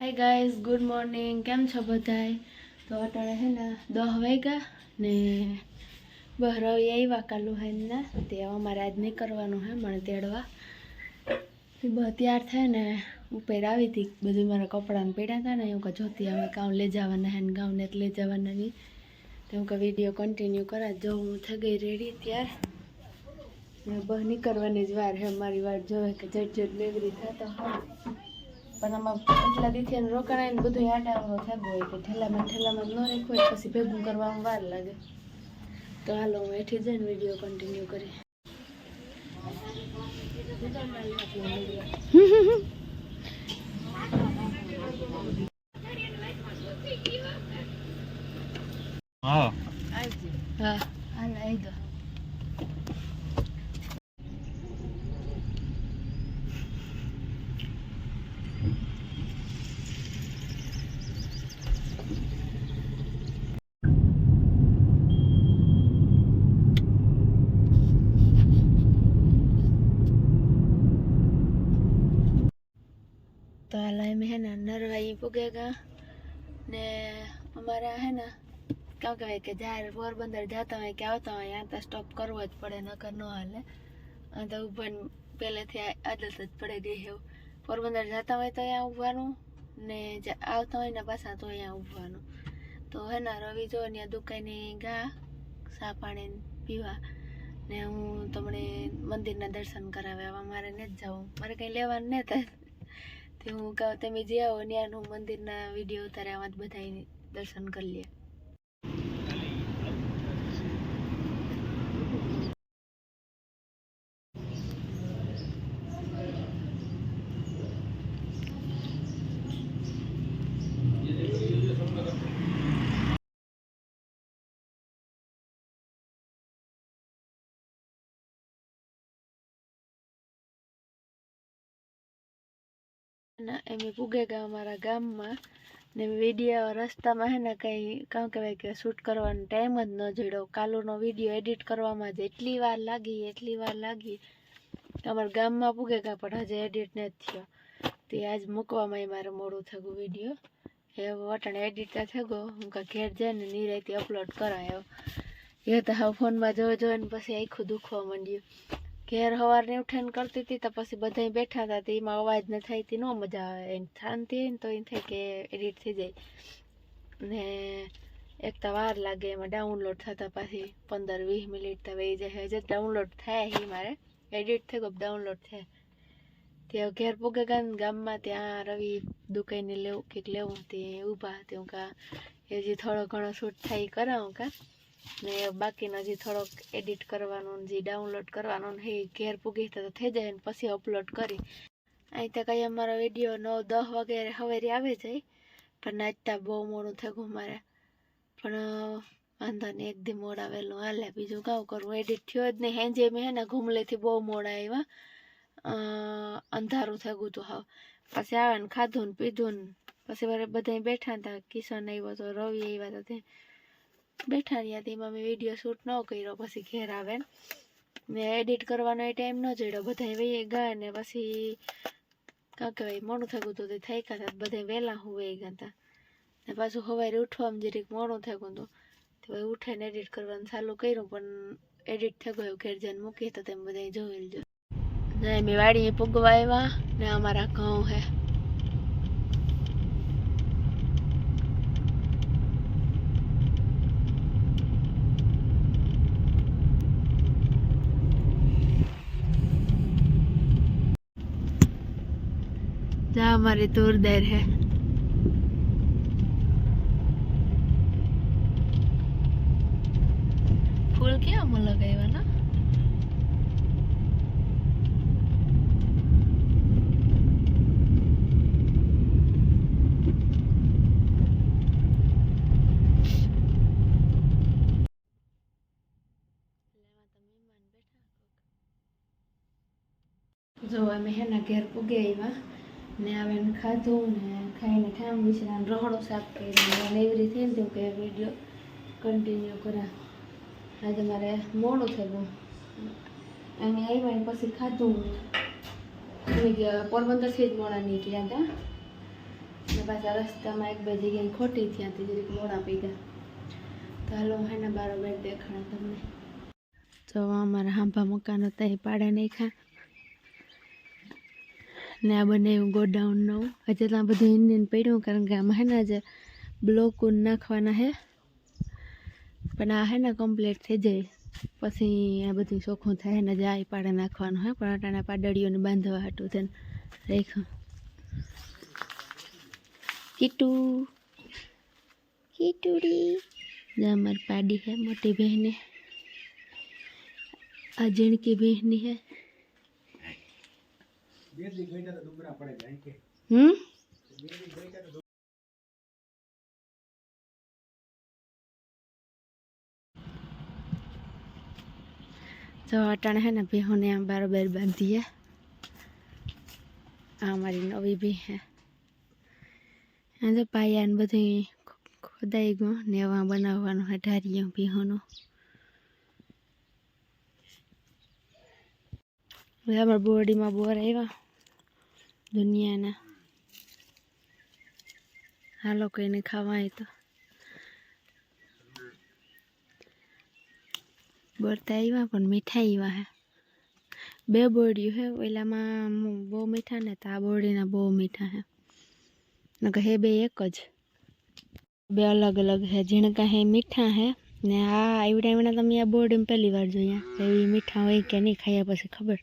Hi guys good morning કેમ છો બધાય? તો અટાણે હે ને દહ વાગ્યા ને બહાર આવી આવ્યા કાલુ હે ને. તે અમારે આજ નહીં કરવાનું હે, મને તેડવા. તૈયાર થાય ને ઉપર આવી હતી. બધું મારા કપડાને પીડ્યા હતા ને. એવું કે જોતી હવે કામ લઈ જવાના હે ને ગાઉને લઈ જવાના નહીં તો હું કે વીડિયો કન્ટિન્યુ કરા જો હું થઈ ગઈ રેડી ત્યાર. ને બહાર નીકળવાની જ વાર હે. મારી વાર જોવે કે જટ જટ લેવરી થતો હોય. પણ આમાં એટલા દીથી એને રોકાણાય ને બધું આડાવડો થતું હોય કે ઠેલામાં ઠેલામાં ન રાખવું હોય પછી ભેગું કરવામાં વાર લાગે. તો હાલો હું એઠી જઈને વીડિયો કન્ટિન્યુ કરી હા હા હાલ આવી દો તો હાલ એમ હે ને નરવાઈ પૂગેગા ને અમારા હે ને કેમ કહેવાય કે જ્યારે પોરબંદર જતા હોય કે આવતા હોય ત્યાં તો સ્ટોપ કરવો જ પડે નકર ન હાલે આ તો ઊભાને પહેલેથી આદત જ પડે ગઈ એવું પોરબંદર જતા હોય તો અહીંયા ઊભવાનું ને આવતા હોય ને પાછા તો અહીંયા ઊભવાનું તો હે ને રવિ જો ત્યાં દુકાને ગા સા પાણી પીવા ને હું તમને મંદિરના દર્શન કરાવે આવા મારે જ જવું મારે કંઈ લેવાનું નહીં થાય તે હું કહું તમે જે આવો ત્યાંનું મંદિરના વીડિયો ઉતારે આમાં જ બધા દર્શન કરી લે ના એમ પૂગે ગયા અમારા ગામમાં ને વીડિયો રસ્તામાં હે ને કંઈ કાં કહેવાય કે શૂટ કરવાનો ટાઈમ જ ન જોડ્યો. કાલુનો વીડિયો એડિટ કરવામાં જ એટલી વાર લાગી, એટલી વાર લાગી. અમારા ગામમાં પૂગે ગયા પણ હજી એડિટ નથી થયો. તે આજ મૂકવામાં મારે મોડું થયું વીડિયો એ વટાણે એડિટ થઈ ગયો હું કાં ઘેર જઈને નિરાયથી અપલોડ કરાયો. એ તો હવે ફોનમાં જોઈ જોઈને પછી આખું દુખવા માંડ્યું. ઘેર સવારની ઉઠાઈને કરતી હતી તો પછી બધા બેઠા હતા તો એમાં અવાજ ન થાય તે ન મજા આવે. એને શાંતિ ને તો એમ થાય કે એડિટ થઈ જાય. ને એક તો વાર લાગે એમાં ડાઉનલોડ થતા પછી પંદર, વીસ મિનિટ તો વહી જાય. હજી ડાઉનલોડ થાય એ મારે. એડિટ થઈ ગયો ડાઉનલોડ થાય. ત્યાં ઘેર પૂગે ગયા ગામમાં ત્યાં રવિ દુકાને લેવું, કંઈક લેવું તે ઊભા. તે હું કા, હજી થોડો ઘણો શૂટ થાય એ કરાવું કા. ને બાકીનો જે થોડોક એડિટ કરવાનો જે ડાઉનલોડ કરવાનો એ ઘેર પૂગી તો થઈ જાય ને પછી અપલોડ કરી. અહીં તો કંઈ અમારો વીડિયો નવ, દસ વગેરે હવેરી આવે જાય, પણ નાચતા બહુ મોડું થયું મારે પણ, વાંધો નહીં, એક દી મોડા વહેલું હાલે, બીજું કાં કરવું એડિટ થયો જ નહીં. હેંજે મેં હે ને ઘૂમલેથી બહુ મોડા આવ્યા. અંધારું થયું હતું હાવ. પછી આવે ને ખાધું ને પીધું ને, પછી બધા બેઠા હતા કિશન આવ્યો તો રવિ આવ્યા હતા બેઠા રહ્યા તેમાં મેં વીડિયો શૂટ ન કર્યો, પછી ઘેર આવે ને. એડિટ કરવાનો એ ટાઈમ ન જોડ્યો. બધા વહી ગયા ને પછી કાં કહેવાય મોડું થયું હતું તે થઈ ગયા હતા બધા વહેલા હુવાઈ ગયા હતા ને પાછું સવારે ઉઠવામાં જરીક મોડું થયું હતું તો ભાઈ ઉઠાઈને એડિટ કરવાનું ચાલુ કર્યું, પણ એડિટ થઈ ગયું. ઘેર જઈને મૂકી તો તેમ બધા જોઈ લેજો. ને મેં વાડીએ પૂગવા આવ્યા ને અમારા ઘઉં હે. જા અમારી તૂરદાર હે ફૂલ ક્યાં લગાવ્યા ના જો અમે હેના ઘેર પૂગે આવ્યા ને આવે ને ખાધું ને ખાઈને ઠામ વિસરાને રહોડો સાફ કરીને એવી રીતે તેવું કે વીડિયો કન્ટિન્યુ કરા. આજે મારે મોડું થયું. અને આવ્યા પછી ખાધું. પોરબંદરથી જ મોડા નીકળ્યા હતા. ને પાછા રસ્તામાં એક બે જગ્યાએ ખોટી ત્યાંથી જરીક મોડા પી ગયા તો હાલો, હાના બારો બેટ દેખાડા તમને. તો અમારા હાંભા મકાન હતા, એ પાડા નહીં ખા ને આ બંને ગોડાઉનનું. આજે આ બધું ઇન્ડિયન પડ્યું, કારણ કે આમાં હે ને આજે બ્લોક નાખવાના હે. પણ આ હે ને કમ્પ્લીટ થઈ જાય. પછી આ બધું ચોખ્ખું થાય ને જે આ પાડે નાખવાનું હે. પણ અટાણા પાડડીઓને બાંધવા હાટું થઈને રાખ્યું. કીટુ. કીટુડી. જે પાડી હે મોટી બહેને. આ જીણકી બહેની હે. હમ? તો અટાણે હે ને ભેહોને આમ બારોબાર બાંધીએ. આ મારી નવી ભી હે. આ તો પાયા ને બધું ખોદાઈ ગયું ને એવા બનાવવાનું હે ઢારિયું ભીહોનું. હવે અમારા બોર આવ્યા. દુનિયાના. હાલો કઈને ખાવા તો. બોરતા આવ્યા પણ મીઠા આવ્યા હે. બે બોરડીઓ હે, ઓલામાં બહુ મીઠા ને તો આ બોરડીના બહુ મીઠા હે. નકર હે બે એક જ. બે અલગ અલગ હે, ઝીણકા હે મીઠા હે. ને આ આવડા આવડા તમે આ બોરડીમાં પહેલી વાર જોયા. એવી મીઠા હોય કે નહીં, ખાયા પછી ખબર?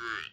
good.